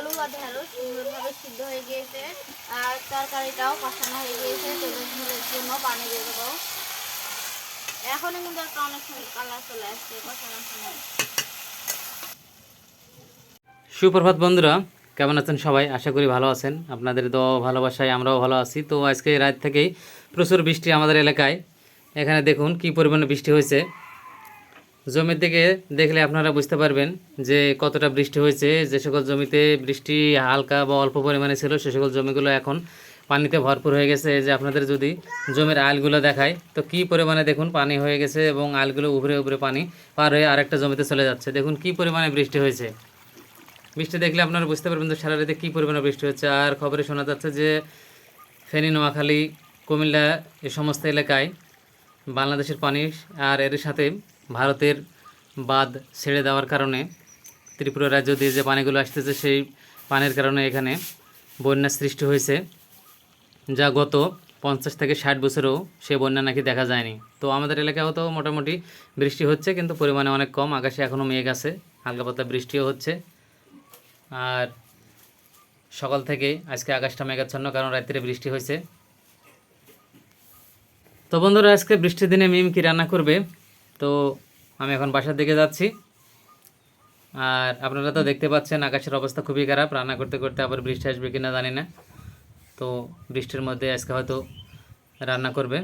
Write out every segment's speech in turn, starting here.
আলু আর ঢেঁড়স সুন্দরভাবে সিদ্ধ হয়ে গিয়েছে। আর তরকারিটাও কষানো হয়ে গিয়েছে তেলের ঝোলের জন্য পানি দিয়ে দেবো। এখনই কিন্তু একটা অনেক সুন্দর কালার চলে আসছে কষানোর সময়। সুপ্রভাত বন্ধুরা, কেমন আছেন সবাই? আশা করি ভালো আছেন। আপনাদের দোয়া ভালোবাসায় আমরাও ভালো আছি। তো আজকে রাত থেকেই প্রচুর বৃষ্টি আমাদের এলাকায়। এখানে দেখুন কি পরিমাণে বৃষ্টি হয়েছে। জমির দিকে দেখলে আপনারা বুঝতে পারবেন যে কতটা বৃষ্টি হয়েছে। যে সকল জমিতে বৃষ্টি হালকা বা অল্প পরিমাণে ছিল, সে সকল জমিগুলো এখন পানিতে ভরপুর হয়ে গেছে। যে আপনাদের যদি জমির আলগুলো দেখায় তো কি পরিমাণে দেখুন পানি হয়ে গেছে এবং আলগুলো উপরে উপরে পানি পার হয়ে আরেকটা জমিতে চলে যাচ্ছে। দেখুন কি পরিমাণে বৃষ্টি হয়েছে। বৃষ্টি দেখলে আপনারা বুঝতে পারবেন যে সারা রাতে কী পরিমাণে বৃষ্টি হচ্ছে। আর খবরে শোনা যাচ্ছে যে ফেনী, নোয়াখালী, কুমিল্লা, এ সমস্ত এলাকায় বাংলাদেশের পানি আর এর সাথে ভারতের বাঁধ ছেড়ে দেওয়ার কারণে ত্রিপুরা রাজ্য দিয়ে যে পানিগুলো আসতেছে সেই পানির কারণে এখানে বন্যা সৃষ্টি হয়েছে, যা গত পঞ্চাশ থেকে ষাট বছরেও সে বন্যা নাকি দেখা যায়নি। তো আমাদের এলাকাও তো মোটামুটি বৃষ্টি হচ্ছে, কিন্তু পরিমাণে অনেক কম। আকাশে এখনও মেঘ আছে, হালকা পাতলা বৃষ্টিও হচ্ছে। আর সকাল থেকে আজকে আকাশটা মেঘাচ্ছন্ন, কারণ রাত্রে বৃষ্টি হয়েছে। তো বন্ধুরা, আজকে বৃষ্টির দিনে মিম কি রান্না করবে? তো আমি এখন বাসার দিকে যাচ্ছি। আর আপনারা তো দেখতে পাচ্ছেন, আকাশের অবস্থা খুবই খারাপ। রান্না করতে করতে আবার বৃষ্টি আসবে কি না জানি না। তো বৃষ্টির মধ্যে আজকে হয়তো রান্না করবে।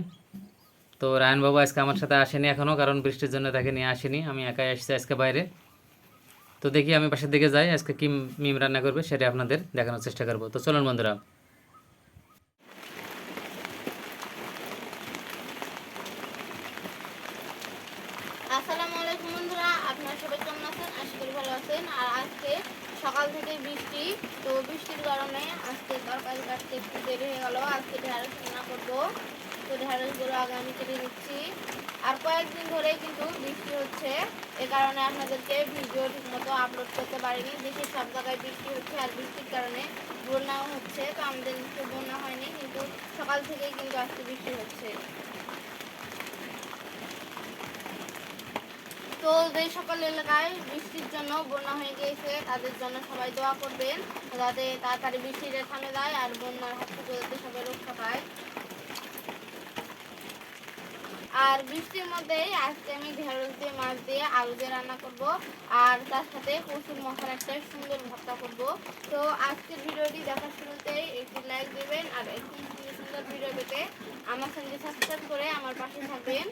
তো রায়নবাবু আজকে আমার সাথে আসেনি এখনও কারণ বৃষ্টির জন্য তাকে নিয়ে আসেনি। আমি একাই আসছি আজকে বাইরে। তো দেখি আমি পাশের দিকে যাই, আজকে কি মিম রান্না করবে সেটা আপনাদের দেখানোর চেষ্টা করব। তো চলুন বন্ধুরা আলাইকুম বন্ধুরা, আপনারা সবাই কেমন আছেন? আশা করি ভালো আছেন। আর আজকে সকাল থেকে বৃষ্টি, তো বৃষ্টির কারণে আজকে তরকারি কাটতে একটু দেরি হয়ে গেল। আজকে ঢেঁড়স রান্না করব। তো ঢেঁড়সগুলো আগে আমি কেটে নিচ্ছি আর কয়েকদিন ধরেই কিন্তু বৃষ্টি হচ্ছে। এ কারণে আপনাদেরকে ভিডিও ঠিকমতো আপলোড করতে পারিনি। দেখি সব জায়গায় বৃষ্টি হচ্ছে আর বৃষ্টির কারণে বন্যাও হচ্ছে। তো আমাদের বন্যা হয়নি, কিন্তু সকাল থেকেই কিন্তু আজকে বৃষ্টি হচ্ছে। তো যে সকল এলাকায় বৃষ্টির জন্য বন্যা হয়ে গিয়েছে, তাদের জন্য সবাই দোয়া করবেন, যাতে তাড়াতাড়ি বৃষ্টিটা থামে যায় আর বন্যার হাত থেকে যাতে সবাই রক্ষা পায়। আর বৃষ্টির মধ্যে আজকে আমি ঢেঁড়স দিয়ে, মাছ দিয়ে, আলু দিয়ে রান্না করব, আর তার সাথে প্রচুর মশার একটা সুন্দর ভর্তা করব। তো আজকের ভিডিওটি দেখার শুরুতেই একটি লাইক দেবেন, আর একটি সুন্দর ভিডিও পেতে আমার সঙ্গে সাবস্ক্রাইব করে আমার পাশে থাকবেন।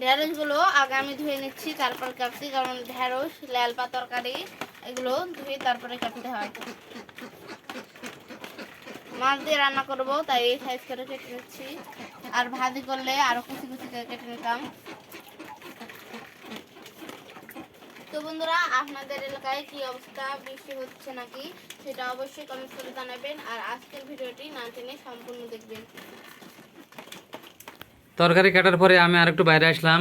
ঢেঁড়সগুলো আগে আমি ধুয়ে নিচ্ছি, তারপর কাটছি, কারণ ঢেঁড়স লাল পা তরকারি, এগুলো ধুয়ে তারপরে কাটতে হয়। মাছ দিয়ে রান্না করব, তাই এই সাইজ করে কেটে নিচ্ছি। আর ভাজি করলে আরও কুচি কুচি করে কেটে নিতাম। তো বন্ধুরা, আপনাদের এলাকায় কি অবস্থা, বৃষ্টি হচ্ছে নাকি, সেটা অবশ্যই কমেন্ট করে জানাবেন। আর আজকের ভিডিওটি না টেনে সম্পূর্ণ দেখবেন। তরকারি কাটার পরে আমি আরেকটু বাইরে আসলাম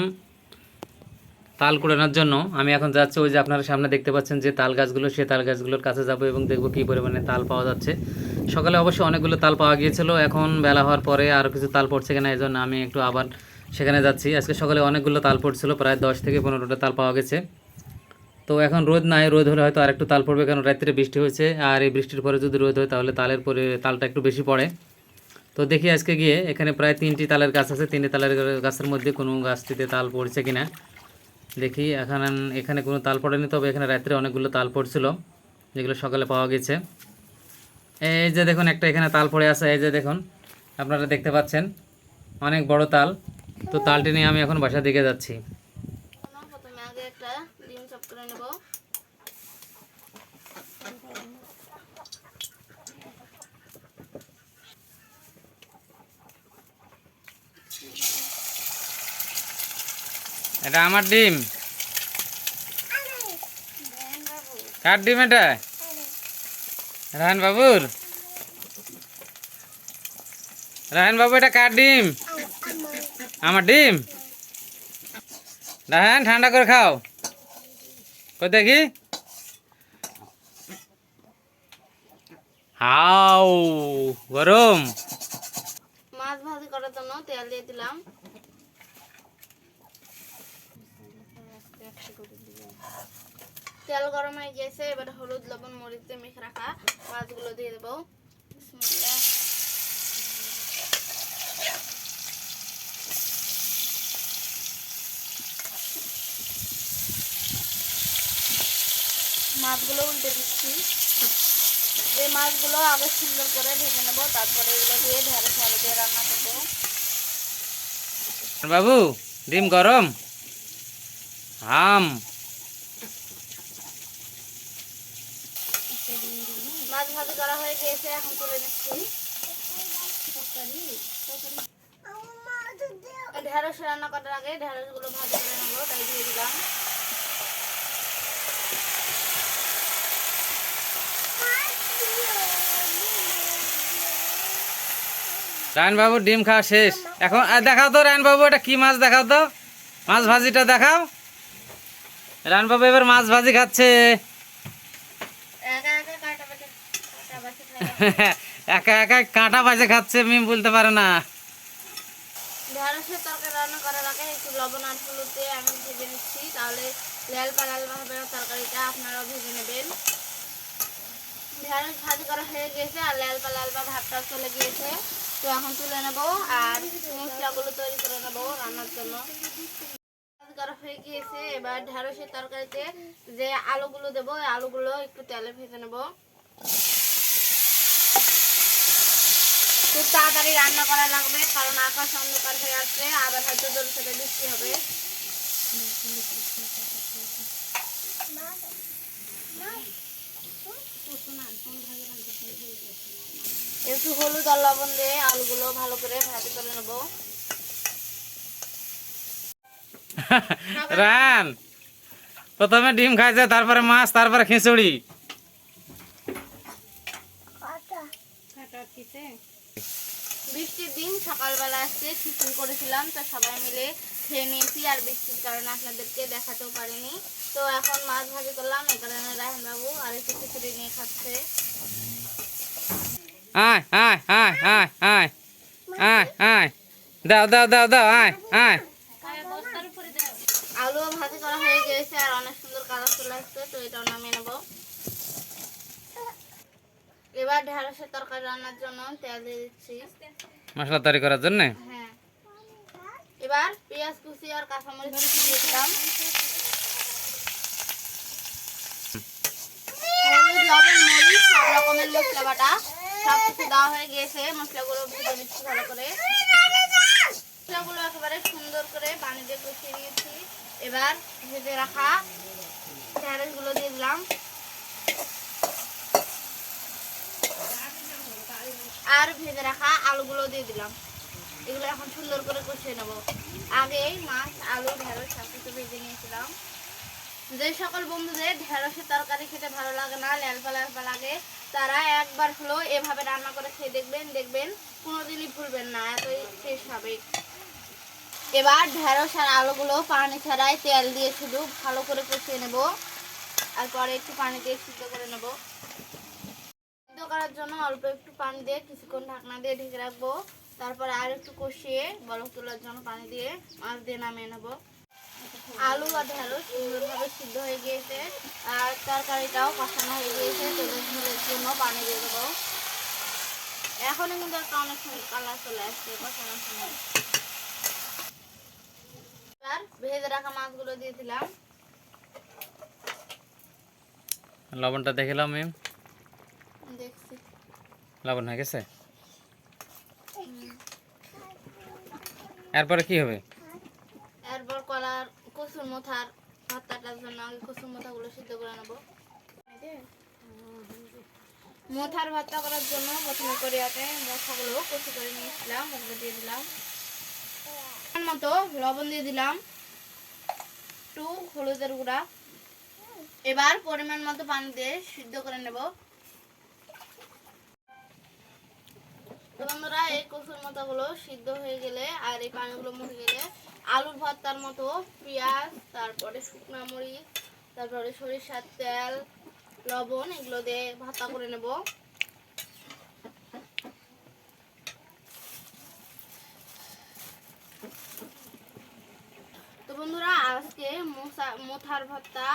তাল কুড়ানোর জন্য। আমি এখন যাচ্ছি ওই যে আপনারা সামনে দেখতে পাচ্ছেন যে তাল গাছগুলো সেই তাল গাছগুলোর কাছে যাব এবং দেখব কী পরিমাণে তাল পাওয়া যাচ্ছে। সকালে অবশ্য অনেকগুলো তাল পাওয়া গিয়েছিল, এখন বেলা হওয়ার পরে আরও কিছু তাল পড়ছে কিনা এই জন্য আমি একটু আবার সেখানে যাচ্ছি। আজকে সকালে অনেকগুলো তাল পড়ছিল, প্রায় দশ থেকে পনেরোটা তাল পাওয়া গেছে। তো এখন রোদ নাই, রোদ হলে হয়তো আরেকটু তাল পড়বে, কারণ রাত্রে বৃষ্টি হয়েছে। আর এই বৃষ্টির পরে যদি রোদ হয়, তাহলে তালের পরে তালটা একটু বেশি পড়ে। তো দেখি আজকে গিয়ে এখানে প্রায় তিনটি তালের গাছ আছে। তিনটি তালের গাছের মধ্যে কোনো গাছটিতে তাল পড়ছে কিনা দেখি। এখানে এখানে কোনো তাল পড়েনি, তবে এখানে রাত্রে অনেকগুলো তাল পড়ছিল, যেগুলো সকালে পাওয়া গেছে। এই যে দেখুন, একটা এখানে তাল পড়ে আছে। এই যে দেখুন, আপনারা দেখতে পাচ্ছেন, অনেক বড় তাল। তো তালটি নিয়ে আমি এখন বাসার দিকে যাচ্ছি। প্রথমে আগে একটা ডিম চপ করে নেব। এটা আমার ডিম। কার ডিম এটা? রায়ন বাবুর? রায়ন বাবু, এটা কার ডিম? আমার ডিম? রায়ন ঠান্ডা করে খাও। কই দেখি হাও, গরম। মাছ ভাজি করার জন্য তেল দিয়ে দিলাম। তেল গরম হয়ে গেছে, এবার হলুদ, লবণ, মরিচ দিয়ে মেখে রাখা মাছগুলো দিয়ে দেবো। মাছগুলো উল্টে দিচ্ছি। এই মাছগুলো আগে সুন্দর করে ভেজে নেব, তারপরে এগুলো দিয়ে ঢেঁড়স, আলু দিয়ে রান্না করব। বাবু, ডিম গরম? হাম মাছ ভাজি করা হয়ে এখন তুলে নিচ্ছি। ঢেঁড়স রান্না করার আগে ভাজি করে তাই দিয়ে দিলাম। রায়ন বাবু ডিম খাওয়া শেষ। এখন দেখাও তো রায়নবাবু, এটা কি মাছ দেখাও তো? মাছ ভাজিটা দেখাও। রায়নবাবু এবার মাছ ভাজি খাচ্ছে একা একা কাটা বাটা কাটা বাছি খাই একা একা কাঁটা ভাজে খাচ্ছে, মিম বলতে না। ঢেঁড়সের লবণ আর আমি ভেজে নিচ্ছি। তাহলে ঢেঁড়স করা হয়ে আর ভাতটা চলে গিয়েছে। তো এখন তুলে নেব আর তৈরি করে নেব রান্নার জন্য। হয়ে গিয়েছে, এবার ঢেঁড়সের তরকারিতে যে আলুগুলো দেবো আলুগুলো একটু তেলে ভেজে নেব। খুব তাড়াতাড়ি রান্না করা লাগবে কারণ আকাশ অন্ধকার হয়ে আসছে আবার হয়তো জল সেটা বৃষ্টি হবে। একটু হলুদ আর লবণ দিয়ে আলুগুলো ভালো করে ভাজি করে নেব। রান। প্রথমে ডিম খাইছে তারপরে মাছ তারপরে খিচুড়ি। বৃষ্টির দিন সকালবেলা আসছে খিচুড়ি করেছিলাম তো সবাই মিলে খেয়ে নিয়েছি আর বৃষ্টির কারণে আপনাদেরকে দেখাতেও পারিনি। তো এখন মাছ ভাজি করলাম এই কারণে রাহেন বাবু আর একটু খিচুড়ি নিয়ে খাচ্ছে। আয় আয় আয় আয় আয় আয় আয়। দাও দাও দাও দাও আয় আয়। আলু ভাজি করা হয়ে গেছে আর অনেক সুন্দর কালার চলে আসছে তো এটাও নামিয়ে নেব। এবার ঢেঁড়সের তরকারি রান্নার জন্য তেল দিয়ে দিচ্ছি। মশলা তৈরি করার জন্য? হ্যাঁ। এবার পেঁয়াজ কুচি আর কাঁচামরিচ কুচি দিয়ে দিলাম। হলুদ লবণ মরিচ সব রকমের মশলা বাটা। সব কিছু দেওয়া হয়ে গিয়েছে। মশলাগুলো ভেজে নিচ্ছি ভালো করে। মশলাগুলো একেবারে সুন্দর করে পানি দিয়ে কষিয়ে নিয়েছি। এবার ভেজে রাখা ঢেঁড়সগুলো দিয়ে দিলাম। আর ভেজে রাখা আলুগুলো দিয়ে দিলাম। এগুলো এখন সুন্দর করে কষিয়ে নেব। আগে মাছ, আলু, ঢেঁড়স সব কিছু ভেজে নিয়েছিলাম। যে সকল বন্ধুদের ঢেঁড়সের তরকারি খেতে ভালো লাগে না ল্যালপা ল্যালপা লাগে, তারা একবার হলো এভাবে রান্না করে খেয়ে দেখবেন দেখবেন কোনোদিনই ভুলবেন না, এতই শেষ হবে। এবার ঢেঁড়স আর আলুগুলো পানি ছাড়াই তেল দিয়ে শুধু ভালো করে কষিয়ে নেব। আর পরে একটু পানি দিয়ে সিদ্ধ করে নেব। করার জন্য অল্প একটু পানি দিয়ে কিছুক্ষণ ঢাকনা দিয়ে ঢেকে রাখব। তারপরে আর একটু কষিয়ে বরফ তোলার জন্য পানি দিয়ে মাছ দিয়ে নামিয়ে নেব। আলু আর ঢেঁড়স সুন্দরভাবে সিদ্ধ হয়ে গিয়েছে আর তরকারিটাও কষানো হয়ে গিয়েছে তেলের ঝোলের জন্য পানি দিয়ে দেবো। এখনই কিন্তু একটা অনেক সুন্দর কালার চলে আসছে কষানোর সময়। এবার ভেজে রাখা মাছগুলো দিয়ে দিলাম। লবণটা দেখলাম লবণ হয়ে গেছে? এরপরে কি হবে? এরপর কলার ভর্তাটার জন্য আগে সিদ্ধ করে নেব। ভর্তা করার জন্য প্রথমে মোথাগুলো কচু করে নিয়েছিলাম, ওগুলো দিয়ে দিলাম। মতো লবণ দিয়ে দিলাম হলুদের গুঁড়া। এবার পরিমাণ মতো পানি দিয়ে সিদ্ধ করে নেব। বন্ধুরা, এই কচুর মাথাগুলো সিদ্ধ হয়ে গেলে আর এই পানিগুলো মরে গেলে আলুর ভর্তার মতো পেঁয়াজ, তারপরে শুকনা মরিচ, তারপরে সরিষার তেল, লবণ, এগুলো দিয়ে ভর্তা করে নেব। বন্ধুরা, আজকে মোথার ভর্তা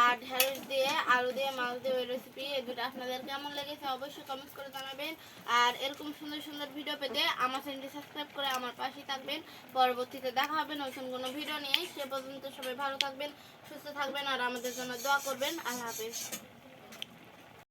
আর ঢেঁড়স দিয়ে, আলু দিয়ে, মাছ দিয়ে ওই রেসিপি এই দুটো আপনাদের কেমন লেগেছে অবশ্যই কমেন্টস করে জানাবেন। আর এরকম সুন্দর সুন্দর ভিডিও পেতে আমার চ্যানেলটি সাবস্ক্রাইব করে আমার পাশেই থাকবেন। পরবর্তীতে দেখা হবে নতুন কোনো ভিডিও নিয়ে। সে পর্যন্ত সবাই ভালো থাকবেন, সুস্থ থাকবেন আর আমাদের জন্য দোয়া করবেন। আল্লাহ হাফেজ।